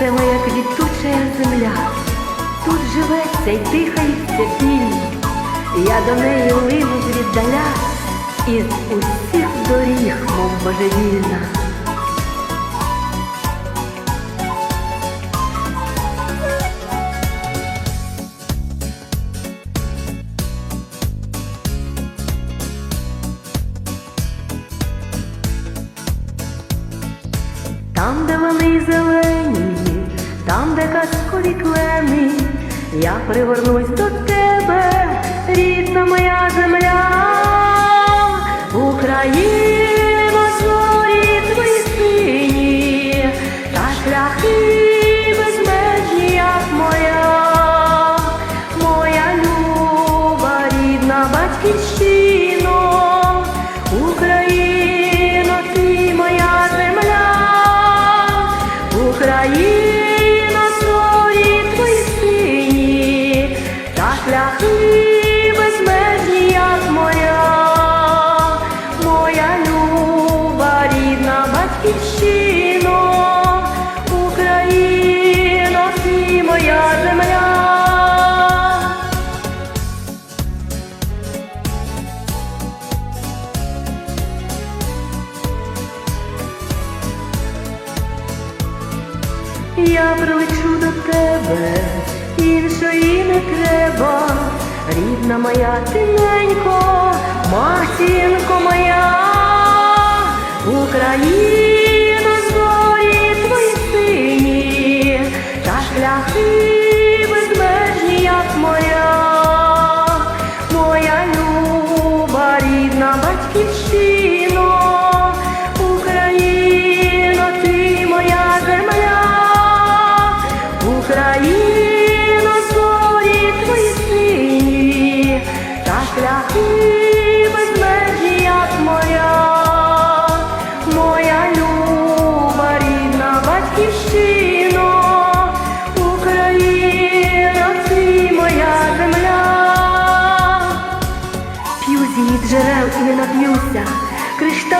Це моя квітуча земля, тут живеться й дихається вільно. Я до неї лину звіддаля, із усіх доріг, мов божевільна. Там, де вони зелені, там, де казкові клени, я пригорнусь до тебе, рідна моя земля, Україна, зорі твої сині, та шляхи безмежні, як моя, моя люба, рідна батьківщино, Україно, ти моя земля, Україна, Я прилечу до тебе, іншої не треба, рідна моя тиненько,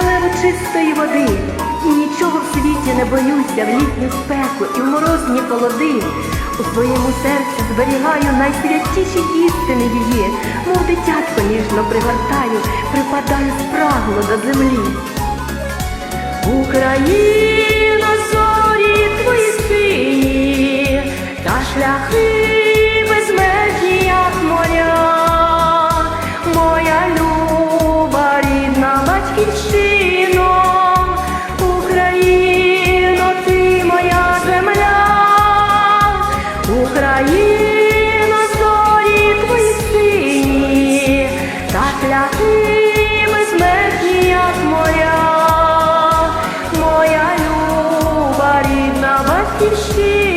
королеву чистої води, і нічого в світі не боюся в літню спеку і в морозні холоди. У своєму серці зберігаю найсвятіші істини її, мов дитятко ніжно пригортаю, припадаю спрагло до землі. Україна, зорі твої сині, та шляхи безмежні, як моря, моя люба рідна батьківщина. Україна, зорі твої сині, так ляхи безмежні, як моря, моя люба рідна батьківщина.